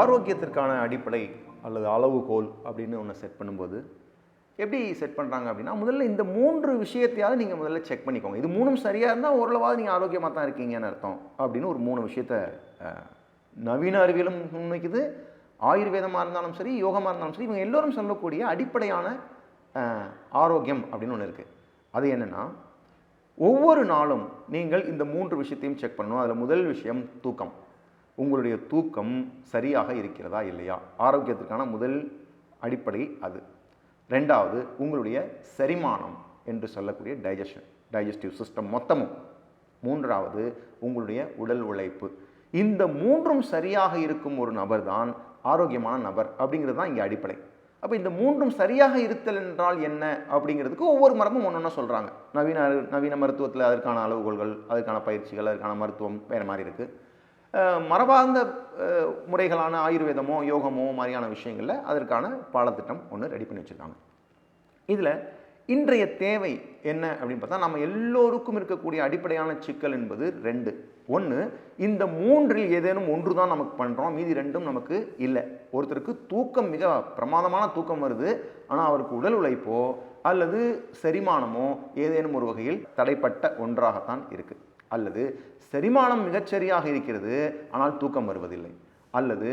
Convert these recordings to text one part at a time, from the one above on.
ஆரோக்கியத்திற்கான அடிப்படை அல்லது அளவுகோல் அப்படின்னு ஒன்று செட் பண்ணும்போது எப்படி செட் பண்ணுறாங்க அப்படின்னா முதல்ல இந்த மூன்று விஷயத்தையாவது நீங்கள் முதல்ல செக் பண்ணிக்கோங்க. இது மூணும் சரியாக இருந்தால் ஓரளவாவது நீங்கள் ஆரோக்கியமாக தான் இருக்கீங்கன்னு அர்த்தம் அப்படின்னு ஒரு மூணு விஷயத்த நவீன அறிவியலும் முன்வைக்குது. ஆயுர்வேதமாக இருந்தாலும் சரி யோகமாக இருந்தாலும் சரி இவங்க எல்லோரும் சொல்லக்கூடிய அடிப்படையான ஆரோக்கியம் அப்படின்னு ஒன்று இருக்குது அது என்னென்னா ஒவ்வொரு நாளும் நீங்கள் இந்த மூன்று விஷயத்தையும் செக் பண்ணணும். அதில் முதல் விஷயம் தூக்கம். உங்களுடைய தூக்கம் சரியாக இருக்கிறதா இல்லையா? ஆரோக்கியத்திற்கான முதல் அடிப்படை அது. ரெண்டாவது உங்களுடைய செரிமானம் என்று சொல்லக்கூடிய டைஜஷன் டைஜஸ்டிவ் சிஸ்டம் மொத்தமும். மூன்றாவது உங்களுடைய உடல் உழைப்பு. இந்த மூன்றும் சரியாக இருக்கும் ஒரு நபர் தான் ஆரோக்கியமான நபர் அப்படிங்கிறது தான் இங்கே அடிப்படை. அப்போ இந்த மூன்றும் சரியாக இருத்தல் என்றால் என்ன அப்படிங்கிறதுக்கு ஒவ்வொரு மரமும் ஒன்று ஒன்றா சொல்கிறாங்க நவீன நவீன மருத்துவத்தில் அதற்கான அளவுகோல்கள் அதற்கான பயிற்சிகள் அதற்கான மருத்துவம் வேறு மாதிரி இருக்குது மரபார்ந்த முறைகளான ஆயுர்வேதமோ யோகமோ மாதிரியான விஷயங்களில் அதற்கான பாடத்திட்டம் ஒன்று ரெடி பண்ணி வச்சுருக்காங்க. இதில் இன்றைய தேவை என்ன அப்படின்னு பார்த்தா நம்ம எல்லோருக்கும் இருக்கக்கூடிய அடிப்படையான சிக்கல் என்பது ரெண்டு. ஒன்று இந்த மூன்றில் ஏதேனும் ஒன்று தான் நமக்கு பண்ணுறோம் மீதி ரெண்டும் நமக்கு இல்லை. ஒருத்தருக்கு தூக்கம் மிக பிரமாதமான தூக்கம் வருது ஆனால் அவருக்கு உடல் உழைப்போ அல்லது செரிமானமோ ஏதேனும் ஒரு வகையில் தடைப்பட்ட ஒன்றாகத்தான் இருக்குது அல்லது செரிமானம் மிகச்சரியாக இருக்கிறது ஆனால் தூக்கம் வருவதில்லை. அல்லது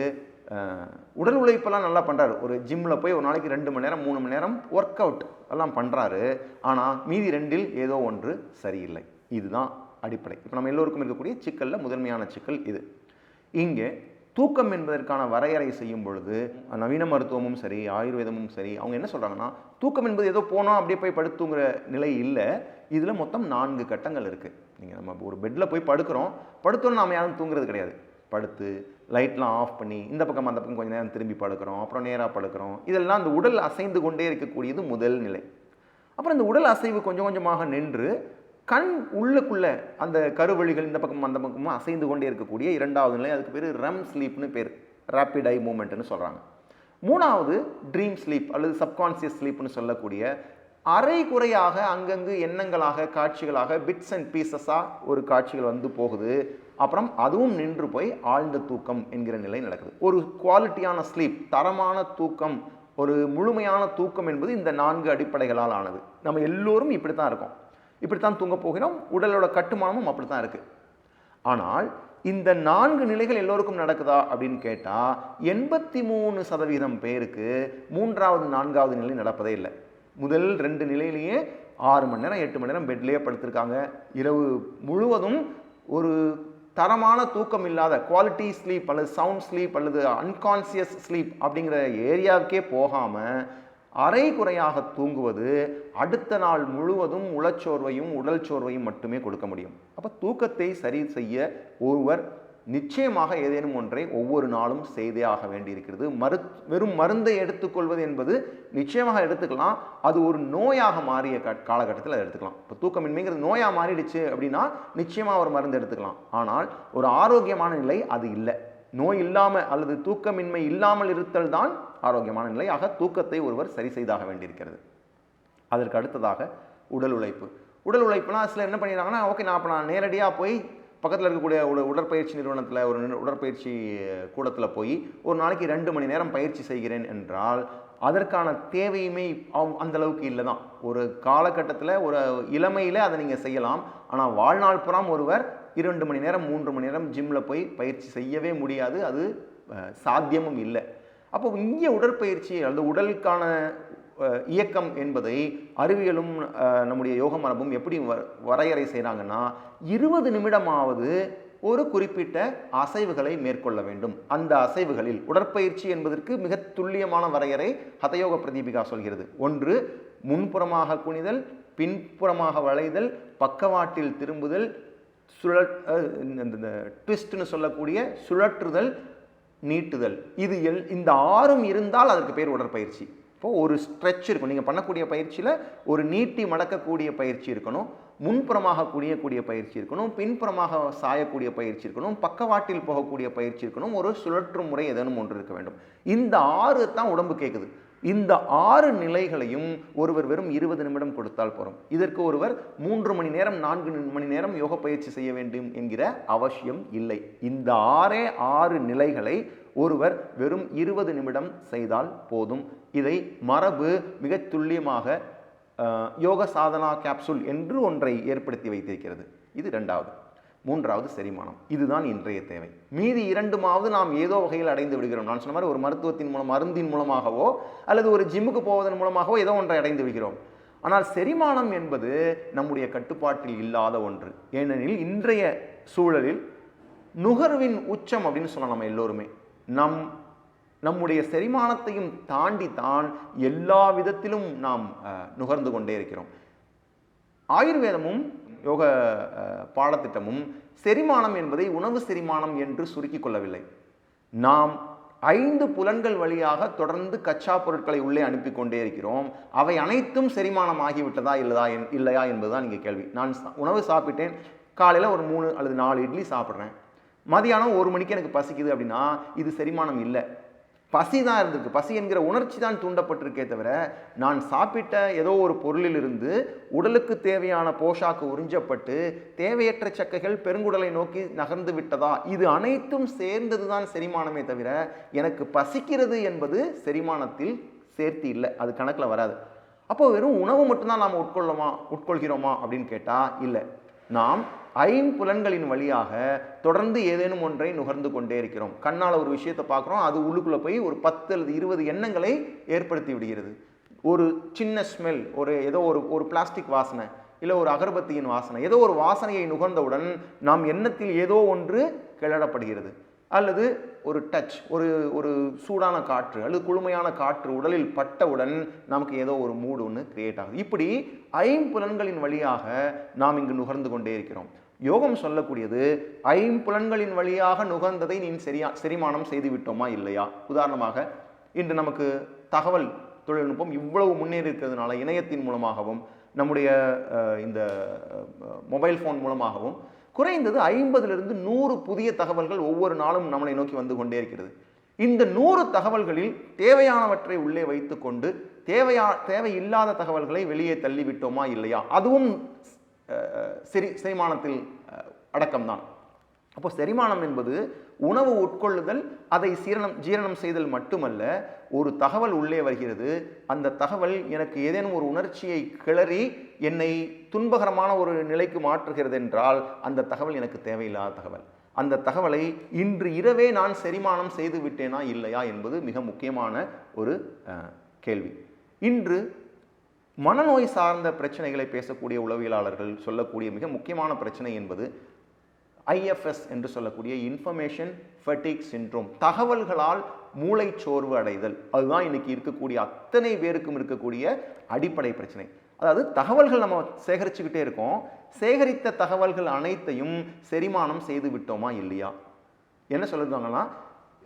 உடல் உழைப்பெல்லாம் நல்லா பண்ணுறாரு ஒரு ஜிம்மில் போய் ஒரு நாளைக்கு ரெண்டு மணி நேரம் மூணு மணி நேரம் ஒர்க் அவுட் எல்லாம் பண்ணுறாரு ஆனால் மீதி ரெண்டில் ஏதோ ஒன்று சரியில்லை. இதுதான் அடிப்படை. இப்போ நம்ம எல்லோருக்கும் இருக்கக்கூடிய சிக்கலில் முதன்மையான சிக்கல் இது. இங்கே தூக்கம் என்பதற்கான வரையறை செய்யும் பொழுது நவீன மருத்துவமும் சரி ஆயுர்வேதமும் சரி அவங்க என்ன சொல்கிறாங்கன்னா தூக்கம் என்பது ஏதோ போனோம் அப்படியே போய் படுத்துங்கிற நிலை இல்லை. இதில் மொத்தம் நான்கு கட்டங்கள் இருக்குது நீங்கள் நம்ம ஒரு பெட்டில் போய் படுக்கிறோம். படுத்தோன்னு நாம் யாரும் தூங்குறது கிடையாது. படுத்து லைட்லாம் ஆஃப் பண்ணி இந்த பக்கம் அந்த பக்கம் கொஞ்சம் நேரம் திரும்பி படுக்கிறோம். அப்புறம் நேராக படுக்கிறோம். இதெல்லாம் அந்த உடல் அசைந்து கொண்டே இருக்கக்கூடியது முதல் நிலை. அப்புறம் இந்த உடல் அசைவு கொஞ்சம் கொஞ்சமாக நின்று கண் உள்ளுக்குள்ளே அந்த கருவழிகள் இந்த பக்கம் அந்த பக்கமும் அசைந்து கொண்டே இருக்கக்கூடிய இரண்டாவது நிலை. அதுக்கு பேர் ரெம் ஸ்லீப்னு பேர். ரேப்பிட் ஐ மூமெண்ட்னு சொல்கிறாங்க மூணாவது ட்ரீம் ஸ்லீப் அல்லது சப்கான்சியஸ் ஸ்லீப்னு சொல்லக்கூடிய அரை குறையாக அங்கங்கு எண்ணங்களாக காட்சிகளாக பிட்ஸ் அண்ட் பீசஸாக ஒரு காட்சிகள் வந்து போகுது. அப்புறம் அதுவும் நின்று போய் ஆழ்ந்த தூக்கம் என்கிற நிலை நடக்குது. ஒரு குவாலிட்டியான ஸ்லீப் தரமான தூக்கம் ஒரு முழுமையான தூக்கம் என்பது இந்த நான்கு அடிப்படைகளால் ஆனது. நம்ம எல்லோரும் இப்படி தான் இருக்கோம். இப்படித்தான் தூங்க போகிறோம். உடலோட கட்டுமானமும் அப்படி தான் இருக்குது ஆனால் இந்த நான்கு நிலைகள் எல்லோருக்கும் நடக்குதா அப்படின்னு கேட்டால் எண்பத்தி மூணு சதவீதம் பேருக்கு மூன்றாவது நான்காவது நிலை நடப்பதே இல்லை. முதல் ரெண்டு நிலையிலேயே ஆறு மணி நேரம் எட்டு மணி நேரம் பெட்லேயே படுத்திருக்காங்க. இரவு முழுவதும் ஒரு தரமான தூக்கம் இல்லாத குவாலிட்டி ஸ்லீப் அல்லது சவுண்ட் ஸ்லீப் அல்லது அன்கான்சியஸ் ஸ்லீப் அப்படிங்கிற ஏரியாவுக்கே போகாமல் அரை குறையாக தூங்குவது அடுத்த நாள் முழுவதும் உளச்சோர்வையும் உடல் சோர்வையும் மட்டுமே கொடுக்க முடியும். அப்போ தூக்கத்தை சரி செய்ய ஒருவர் நிச்சயமாக ஏதேனும் ஒன்றை ஒவ்வொரு நாளும் செய்தே ஆக வேண்டியிருக்கிறது. மரு வெறும் மருந்தை எடுத்துக்கொள்வது என்பது நிச்சயமாக எடுத்துக்கலாம். அது ஒரு நோயாக மாறிய காலகட்டத்தில் அதை எடுத்துக்கலாம். இப்போ தூக்கமின்மைங்கிறது நோயாக மாறிடுச்சு அப்படின்னா நிச்சயமாக ஒரு மருந்து எடுத்துக்கலாம். ஆனால் ஒரு ஆரோக்கியமான நிலை அது இல்லை. நோய் இல்லாமல் அல்லது தூக்கமின்மை இல்லாமல் இருத்தல் தான் ஆரோக்கியமான நிலை ஆக தூக்கத்தை ஒருவர் சரி செய்தாக வேண்டியிருக்கிறது. அதற்கு அடுத்ததாக உடல் உழைப்பு. உடல் உழைப்புனா சிலர் என்ன பண்ணிடுறாங்கன்னா ஓகே நான் அப்போ நான் நேரடியாக போய் பக்கத்தில் இருக்கக்கூடிய ஒரு உடற்பயிற்சி நிறுவனத்தில் ஒரு உடற்பயிற்சி கூடத்தில் போய் ஒரு நாளைக்கு ரெண்டு மணி நேரம் பயிற்சி செய்கிறேன் என்றால் அதற்கான தேவையுமே அவ்- அந்த அளவுக்கு இல்லை தான் ஒரு காலகட்டத்தில் ஒரு இளமையில் அதை நீங்கள் செய்யலாம். ஆனால் வாழ்நாள் புறம் ஒருவர் இரண்டு மணி நேரம் மூன்று மணி நேரம் ஜிம்மில் போய் பயிற்சி செய்யவே முடியாது. அது சாத்தியமும் இல்லை. அப்போ இங்கே உடற்பயிற்சி அல்லது உடலுக்கான இயக்கம் என்பதை அறிவியலும் நம்முடைய யோக மரபும் எப்படி வ- வரையறை செய்கிறாங்கன்னா இருபது நிமிடமாவது ஒரு குறிப்பிட்ட அசைவுகளை மேற்கொள்ள வேண்டும். அந்த அசைவுகளில் உடற்பயிற்சி என்பதற்கு மிக துல்லியமான வரையறை ஹதயோக பிரதீபிகா சொல்கிறது. ஒன்று முன்புறமாக குனிதல் பின்புறமாக வளைதல் பக்கவாட்டில் திரும்புதல் சுழற் இந்த ட்விஸ்ட்னு சொல்லக்கூடிய சுழற்றுதல் நீட்டுதல். இது எல் இந்த ஆறும் இருந்தால் அதற்கு பேர் உடற்பயிற்சி. இப்போது ஒரு ஸ்ட்ரெச் இருக்கும். நீங்கள் பண்ணக்கூடிய பயிற்சியில் ஒரு நீட்டி மடக்கக்கூடிய பயிற்சி இருக்கணும். முன்புறமாக குனியக்கூடிய பயிற்சி இருக்கணும். பின்புறமாக சாயக்கூடிய பயிற்சி இருக்கணும். பக்கவாட்டில் போகக்கூடிய பயிற்சி இருக்கணும். ஒரு சுழற்றும் முறை ஏதேனும் ஒன்று இருக்க வேண்டும். இந்த ஆறு தான் உடம்பு கேட்குது இந்த ஆறு நிலைகளையும் ஒருவர் வெறும் இருபது நிமிடம் கொடுத்தால் போகிறோம் இதற்கு ஒருவர் மூன்று மணி நேரம் நான்கு மணி நேரம் யோக பயிற்சி செய்ய வேண்டும் என்கிற அவசியம் இல்லை. இந்த ஆறே ஆறு நிலைகளை ஒருவர் வெறும் இருபது நிமிடம் செய்தால் போதும். இதை மரபு மிக துல்லியமாக யோக சாதனா கேப்சூல் என்று ஒன்றை ஏற்படுத்தி வைத்திருக்கிறது. இது ரெண்டாவது மூன்றாவது செரிமானம். இதுதான் இன்றைய தேவை. மீதி இரண்டுமாவது நாம் ஏதோ வகையில் அடைந்து விடுகிறோம். நான் சொன்ன மாதிரி ஒரு மருத்துவத்தின் மூலம் மருந்தின் மூலமாகவோ அல்லது ஒரு ஜிம்முக்கு போவதன் மூலமாகவோ ஏதோ ஒன்றை அடைந்து விடுகிறோம். ஆனால் செரிமானம் என்பது நம்முடைய கட்டுப்பாட்டில் இல்லாத ஒன்று. ஏனெனில் இன்றைய சூழலில் நுகர்வின் உச்சம் அப்படின்னு சொல்லலாம் நம்ம எல்லோருமே. நம் நம்முடைய செரிமானத்தையும் தாண்டி தான் எல்லா விதத்திலும் நாம் நுகர்ந்து கொண்டே இருக்கிறோம். ஆயுர்வேதமும் யோக பாடத்திட்டமும் செரிமானம் என்பதை உணவு செரிமானம் என்று சுருக்கிக் கொள்ளவில்லை. நாம் ஐந்து புலன்கள் வழியாக தொடர்ந்து கச்சா பொருட்களை உள்ளே அனுப்பி கொண்டே இருக்கிறோம். அவை அனைத்தும் செரிமானம் ஆகிவிட்டதா இல்லதா என்- இல்லையா என்பதுதான் இங்கே கேள்வி. நான் உணவு சாப்பிட்டேன். காலையில் ஒரு மூணு அல்லது நாலு இட்லி சாப்பிட்றேன். மதியானம் ஒரு மணிக்கு எனக்கு பசிக்குது அப்படின்னா இது செரிமானம் இல்லை. பசி தான் இருந்திருக்கு. பசி என்கிற உணர்ச்சி தான் தூண்டப்பட்டிருக்கே தவிர நான் சாப்பிட்ட ஏதோ ஒரு பொருளிலிருந்து உடலுக்கு தேவையான போஷாக்கு உறிஞ்சப்பட்டு தேவையற்ற சக்கைகள் பெருங்குடலை நோக்கி நகர்ந்து விட்டதா? இது அனைத்தும் சேர்ந்தது தான் செரிமானமே தவிர எனக்கு பசிக்கிறது என்பது செரிமானத்தில் சேர்த்து இல்லை. அது கணக்கில் வராது. அப்போ வெறும் உணவு மட்டும்தான் நாம் உட்கொள்ளமா உட்கொள்கிறோமா அப்படின்னு கேட்டால் இல்லை. நாம் ஐம்புலன்களின் வழியாக தொடர்ந்து ஏதேனும் ஒன்றை நுகர்ந்து கொண்டே இருக்கிறோம். கண்ணால் ஒரு விஷயத்தை பார்க்குறோம் அது உள்ளுக்குள்ளே போய் ஒரு பத்து அல்லது இருபது எண்ணங்களை ஏற்படுத்தி விடுகிறது. ஒரு சின்ன ஸ்மெல் ஒரு ஏதோ ஒரு ஒரு பிளாஸ்டிக் வாசனை இல்லை ஒரு அகர்பத்தியின் வாசனை ஏதோ ஒரு வாசனையை நுகர்ந்தவுடன் நாம் எண்ணத்தில் ஏதோ ஒன்று கிளடப்படுகிறது அல்லது ஒரு டச் ஒரு ஒரு சூடான காற்று அல்லது குளுமையான காற்று உடலில் பட்டவுடன் நமக்கு ஏதோ ஒரு மூடு ஒன்று கிரியேட் ஆகுது. இப்படி ஐம்புலன்களின் வழியாக நாம் இங்கு நுகர்ந்து கொண்டே இருக்கிறோம். யோகம் சொல்லக்கூடியது ஐம்புலன்களின் வழியாக நுகர்ந்ததை நீ சரியா செரிமானம் செய்து விட்டோமா இல்லையா? உதாரணமாக இன்று நமக்கு தகவல் தொழில்நுட்பம் இவ்வளவு முன்னேறி இருக்கிறதுனால இணையத்தின் மூலமாகவும் நம்முடைய இந்த மொபைல் ஃபோன் மூலமாகவும் குறைந்தது ஐம்பதிலிருந்து நூறு புதிய தகவல்கள் ஒவ்வொரு நாளும் நம்மளை நோக்கி வந்து கொண்டே இருக்கிறது. இந்த நூறு தகவல்களில் தேவையானவற்றை உள்ளே வைத்துக்கொண்டு தேவையா தேவையில்லாத தகவல்களை வெளியே தள்ளிவிட்டோமா இல்லையா? அதுவும் அஹ், செரி செரிமானத்தில் அடக்கம்தான். அப்போ செரிமானம் என்பது உணவு உட்கொள்ளுதல் அதை சீரணம் ஜீரணம் செய்தல் மட்டுமல்ல ஒரு தகவல் உள்ளே வருகிறது. அந்த தகவல் எனக்கு ஏதேனும் ஒரு உணர்ச்சியை கிளறி என்னை துன்பகரமான ஒரு நிலைக்கு மாற்றுகிறது என்றால் அந்த தகவல் எனக்கு தேவையில்லாத தகவல். அந்த தகவலை இன்று இரவே நான் செரிமானம் செய்து விட்டேனா இல்லையா என்பது மிக முக்கியமான ஒரு கேள்வி. இன்று மனநோய் சார்ந்த பிரச்சனைகளை பேசக்கூடிய உளவியலாளர்கள் சொல்லக்கூடிய மிக முக்கியமான பிரச்சனை என்பது ஐஎஃப்எஸ் என்று சொல்லக்கூடிய இன்ஃபர்மேஷன் ஃபெட்டிக் சின்ட்ரோம் தகவல்களால் மூளைச்சோர்வு அடைதல். அதுதான் இன்னைக்கு இருக்கக்கூடிய அத்தனை பேருக்கும் இருக்கக்கூடிய அடிப்படை பிரச்சனை. அதாவது தகவல்கள் நம்ம சேகரிச்சுக்கிட்டே இருக்கோம். சேகரித்த தகவல்கள் அனைத்தையும் செரிமானம் செய்து விட்டோமா இல்லையா? என்ன சொல்லுறாங்கன்னா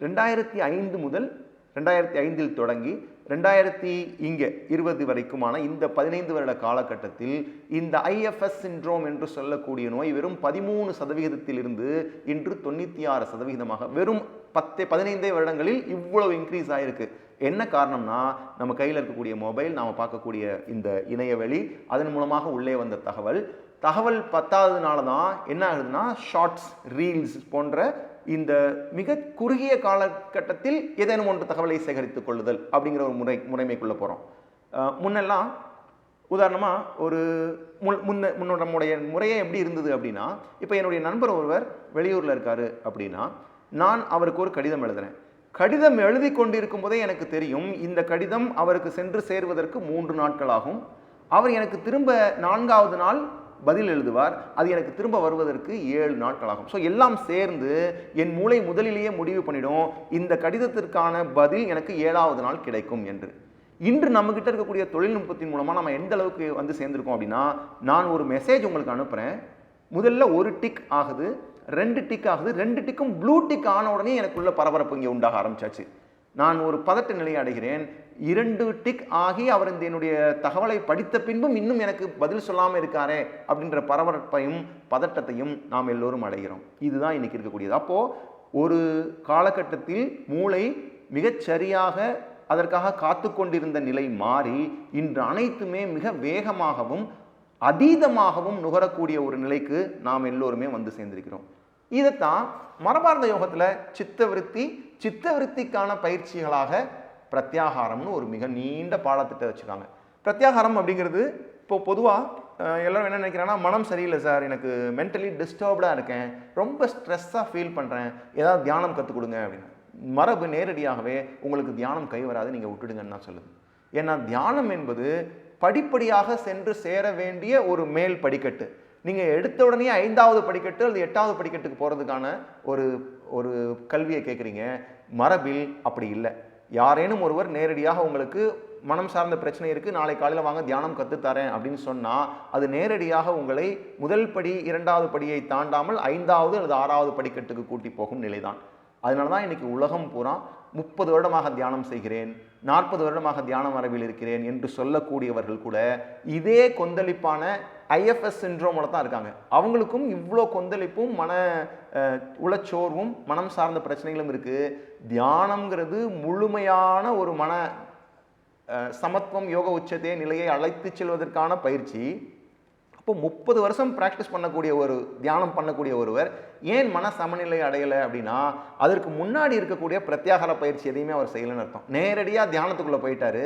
ரெண்டாயிரத்தி ஐந்து முதல் ரெண்டாயிரத்தி ஐந்தில் தொடங்கி ரெண்டாயிரத்தி இங்கே இருபது வரைக்குமான இந்த பதினைந்து வருட காலகட்டத்தில் இந்த ஐஎஃப்எஸ் சின்ட்ரோம் என்று சொல்லக்கூடிய நோய் வெறும் பதிமூணு சதவிகிதத்திலிருந்து இன்று தொண்ணூற்றி ஆறு சதவிகிதமாக வெறும் பத்து பதினைந்தே வருடங்களில் இவ்வளவு இன்க்ரீஸ் ஆகிருக்கு என்ன காரணம்னா நம்ம கையில் இருக்கக்கூடிய மொபைல் நாம் பார்க்கக்கூடிய இந்த இணையவெளி அதன் மூலமாக உள்ளே வந்த தகவல். தகவல் பத்தாததுனால தான் என்ன ஆகுதுன்னா ஷார்ட்ஸ் ரீல்ஸ் போன்ற இந்த மிக குறுகிய காலகட்டத்தில் ஏதேனும் ஒன்று தகவலை சேகரித்துக் கொள்ளுதல் அப்படிங்கிற ஒரு முறை முறைமைக்குள்ளே போகிறோம் முன்னெல்லாம் உதாரணமாக ஒரு முன் முன்ன முன்னோட முறையே எப்படி இருந்தது அப்படின்னா இப்போ என்னுடைய நண்பர் ஒருவர் வெளியூரில் இருக்காரு அப்படின்னா நான் அவருக்கு ஒரு கடிதம் எழுதுகிறேன் கடிதம் எழுதி கொண்டிருக்கும் போதே எனக்கு தெரியும் இந்த கடிதம் அவருக்கு சென்று சேருவதற்கு மூன்று நாட்கள் ஆகும். அவர் எனக்கு திரும்ப நான்காவது நாள் பதில் எழுதுவார். அது எனக்கு திரும்ப வருவதற்கு ஏழு நாட்கள் ஆகும் ஸோ எல்லாம் சேர்ந்து என் மூளை முதலிலேயே முடிவு பண்ணிடும். இந்த கடிதத்திற்கான பதில் எனக்கு ஏழாவது நாள் கிடைக்கும் என்று. இன்று நம்மக்கிட்ட இருக்கக்கூடிய தொழில்நுட்பத்தின் மூலமாக நம்ம எந்த அளவுக்கு வந்து சேர்ந்துருக்கோம் அப்படின்னா நான் ஒரு மெசேஜ் உங்களுக்கு அனுப்புகிறேன் முதல்ல ஒரு டிக் ஆகுது ரெண்டு டிக் ஆகுது ரெண்டு டிக்கும் ப்ளூ டிக் ஆன உடனே எனக்குள்ள பரபரப்பு இங்கே உண்டாக ஆரம்பிச்சாச்சு. நான் ஒரு பதட்ட நிலையை அடைகிறேன். இரண்டு டிக் ஆகி அவர் இந்த என்னுடைய தகவலை படித்த பின்பும் இன்னும் எனக்கு பதில் சொல்லாமல் இருக்காரே அப்படின்ற பரபரப்பையும் பதட்டத்தையும் நாம் எல்லோரும் அடைகிறோம். இதுதான் இன்னைக்கு இருக்கக்கூடியது. அப்போது ஒரு காலகட்டத்தில் மூளை மிகச்சரியாக அதற்காக காத்து கொண்டிருந்த நிலை மாறி இன்று அனைத்துமே மிக வேகமாகவும் அதீதமாகவும் நுகரக்கூடிய ஒரு நிலைக்கு நாம் எல்லோருமே வந்து சேர்ந்திருக்கிறோம். இதைத்தான் மரபார்ந்த யோகத்தில் சித்தவிருத்தி சித்தவிருத்திக்கான பயிற்சிகளாக பிரத்யாகாரம்னு ஒரு மிக நீண்ட பாடத்திட்டத்தை வச்சுருக்காங்க. பிரத்யாகாரம் அப்படிங்கிறது இப்போ பொதுவாக எல்லோரும் என்ன நினைக்கிறாங்கன்னா மனம் சரியில்லை சார் எனக்கு மென்டலி டிஸ்டர்ப்டாக இருக்கேன் ரொம்ப ஸ்ட்ரெஸ்ஸாக ஃபீல் பண்ணுறேன் ஏதாவது தியானம் கற்றுக் கொடுங்க அப்படின்னு. மரபு நேரடியாகவே உங்களுக்கு தியானம் கை வராது நீங்கள் விட்டுடுங்கன்னு தான் சொல்லுது. ஏன்னா தியானம் என்பது படிப்படியாக சென்று சேர வேண்டிய ஒரு மேல் படிக்கட்டு. நீங்கள் எடுத்த உடனே ஐந்தாவது படிக்கட்டு அல்லது எட்டாவது படிக்கட்டுக்கு போகிறதுக்கான ஒரு ஒரு கல்வியை கேட்குறீங்க மரபில் அப்படி இல்லை. யாரேனும் ஒருவர் நேரடியாக உங்களுக்கு மனம் சார்ந்த பிரச்சனை இருக்குது நாளை காலையில் வாங்க தியானம் கற்றுத்தரேன் அப்படின்னு சொன்னால் அது நேரடியாக உங்களை முதல் படி இரண்டாவது படியை தாண்டாமல் ஐந்தாவது அல்லது ஆறாவது படிக்கட்டுக்கு கூட்டி போகும் நிலைதான். அதனால தான் இன்றைக்கி உலகம் பூரா முப்பது வருடமாக தியானம் செய்கிறேன் நாற்பது வருடமாக தியான மரபில் இருக்கிறேன் என்று சொல்லக்கூடியவர்கள் கூட இதே கொந்தளிப்பான ஐஎஃப்எஸ் சின்ட்ரோமோட தான் இருக்காங்க. அவங்களுக்கும் இவ்வளோ கொந்தளிப்பும் மன உளச்சோர்வும் மனம் சார்ந்த பிரச்சனைகளும் இருக்குது தியானம்ங்கிறது முழுமையான ஒரு மன சமத்துவம் யோக உச்சத்தையே நிலையை அழைத்து செல்வதற்கான பயிற்சி. இப்போ முப்பது வருஷம் ப்ராக்டிஸ் பண்ணக்கூடிய ஒரு தியானம் பண்ணக்கூடிய ஒருவர் ஏன் மன சமநிலை அடையலை அப்படின்னா அதற்கு முன்னாடி இருக்கக்கூடிய பிரத்யாகார பயிற்சி எதையுமே அவர் செய்யலைன்னு அர்த்தம். நேரடியாக தியானத்துக்குள்ளே போயிட்டாரு.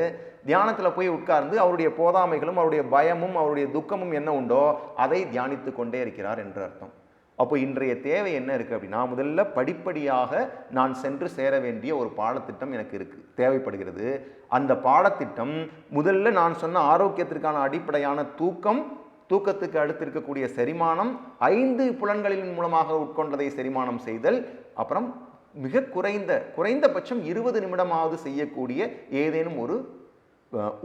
தியானத்தில் போய் உட்கார்ந்து அவருடைய போதாமைகளும் அவருடைய பயமும் அவருடைய துக்கமும் என்ன உண்டோ அதை தியானித்து கொண்டே இருக்கிறார் என்று அர்த்தம். அப்போ இன்றைய தேவை என்ன இருக்குது அப்படின்னா முதல்ல படிப்படியாக நான் சென்று சேர வேண்டிய ஒரு பாடத்திட்டம் எனக்கு இருக்குது தேவைப்படுகிறது. அந்த பாடத்திட்டம் முதல்ல நான் சொன்ன ஆரோக்கியத்திற்கான அடிப்படையான தூக்கம் தூக்கத்துக்கு அடுத்து இருக்கக்கூடிய செரிமானம் ஐந்து புலன்களின் மூலமாக உட்கொண்டதை செரிமானம் செய்தல் அப்புறம் மிக குறைந்த குறைந்தபட்சம் இருபது நிமிடமாவது செய்யக்கூடிய ஏதேனும் ஒரு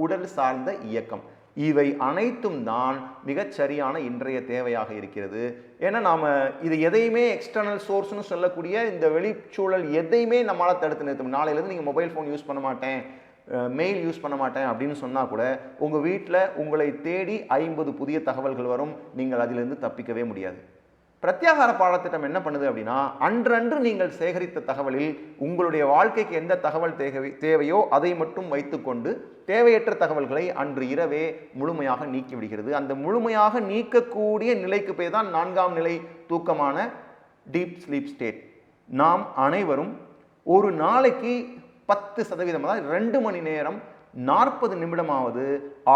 உடல் சார்ந்த இயக்கம். இவை அனைத்தும் தான் மிகச்சரியான இன்றைய தேவையாக இருக்கிறது. ஏன்னா நாம் இது எதையுமே எக்ஸ்டர்னல் சோர்ஸ்னு சொல்லக்கூடிய இந்த வெளிச்சூழல் எதையுமே நம்மளால் தடுத்து நிறுத்தும் நாளையிலேருந்து நீங்கள் மொபைல் ஃபோன் யூஸ் பண்ண மாட்டேன். மெயில் யூஸ் பண்ண மாட்டேன் அப்படின்னு சொன்னால் கூட உங்கள் வீட்டில் உங்களை தேடி ஐம்பது புதிய தகவல்கள் வரும் நீங்கள் அதிலிருந்து தப்பிக்கவே முடியாது. பிரத்யாகார பாடத்திட்டம் என்ன பண்ணுது அப்படின்னா அன்றன்று நீங்கள் சேகரித்த தகவலில் உங்களுடைய வாழ்க்கைக்கு எந்த தகவல் தேவை தேவையோ அதை மட்டும் வைத்துக்கொண்டு தேவையற்ற தகவல்களை அன்று இரவே முழுமையாக நீக்கி விடுகிறது. அந்த முழுமையாக நீக்கக்கூடிய நிலைக்கு பேர் தான் நான்காம் நிலை தூக்கமான டீப் ஸ்லீப் ஸ்டேட் நாம் அனைவரும் ஒரு நாளைக்கு பத்து சதவீதம் அதாவது ரெண்டு மணி நேரம் நாற்பது நிமிடமாவது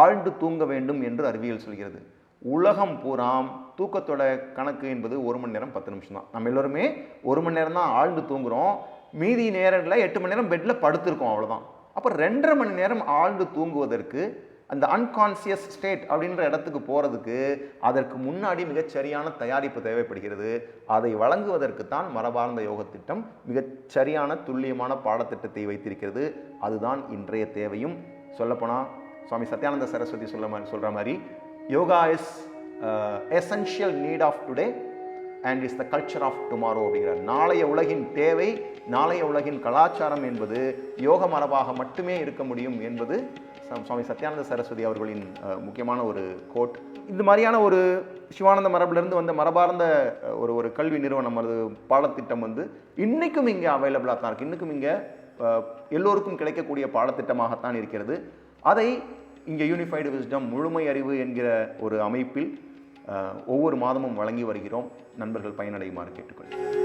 ஆழ்ந்து தூங்க வேண்டும் என்று அறிவியல் சொல்கிறது. உலகம் பூராம் தூக்கத்தோட கணக்கு என்பது ஒரு மணி நேரம் பத்து நிமிஷம் தான் நம்ம எல்லோருமே ஒரு மணி நேரம் தான் ஆழ்ந்து தூங்குறோம். மீதி நேரங்களில் எட்டு மணி நேரம் பெட்டில் படுத்திருக்கோம் அவ்வளோதான் அப்போ ரெண்டரை மணி நேரம் ஆழ்ந்து தூங்குவதற்கு அந்த அன்கான்சியஸ் ஸ்டேட் அப்படின்ற இடத்துக்கு போகிறதுக்கு அதற்கு முன்னாடி மிகச்சரியான தயாரிப்பு தேவைப்படுகிறது. அதை வழங்குவதற்கு தான் மரபார்ந்த யோக திட்டம் மிகச்சரியான துல்லியமான பாடத்திட்டத்தை வைத்திருக்கிறது. அதுதான் இன்றைய தேவையும். சொல்லப்போனால் சுவாமி சத்யானந்த சரஸ்வதி சொல்ல மாதிரி சொல்கிற மாதிரி yoga is essential need of today and is the culture of tomorrow அப்படிங்கிறார் நாளைய உலகின் தேவை நாளைய உலகின் கலாச்சாரம் என்பது யோக மரபாக மட்டுமே இருக்க முடியும் என்பது சுவாமி சத்யானந்த சரஸ்வதி அவர்களின் முக்கியமான ஒரு கோட். இந்த மாதிரியான ஒரு சிவானந்த மரபிலிருந்து வந்த மரபார்ந்த ஒரு ஒரு கல்வி நிறுவனம் அது பாடத்திட்டம் வந்து இன்றைக்கும் இங்கே அவைலபிளாக தான் இருக்குது இன்றைக்கும் இங்கே எல்லோருக்கும் கிடைக்கக்கூடிய பாடத்திட்டமாகத்தான் இருக்கிறது. அதை இங்கே யூனிஃபைடு விஸ்டம் முழுமை அறிவு என்கிற ஒரு அமைப்பில் ஒவ்வொரு மாதமும் வழங்கி வருகிறோம். நண்பர்கள் பயனடையுமாறு கேட்டுக்கொள்கிறேன்.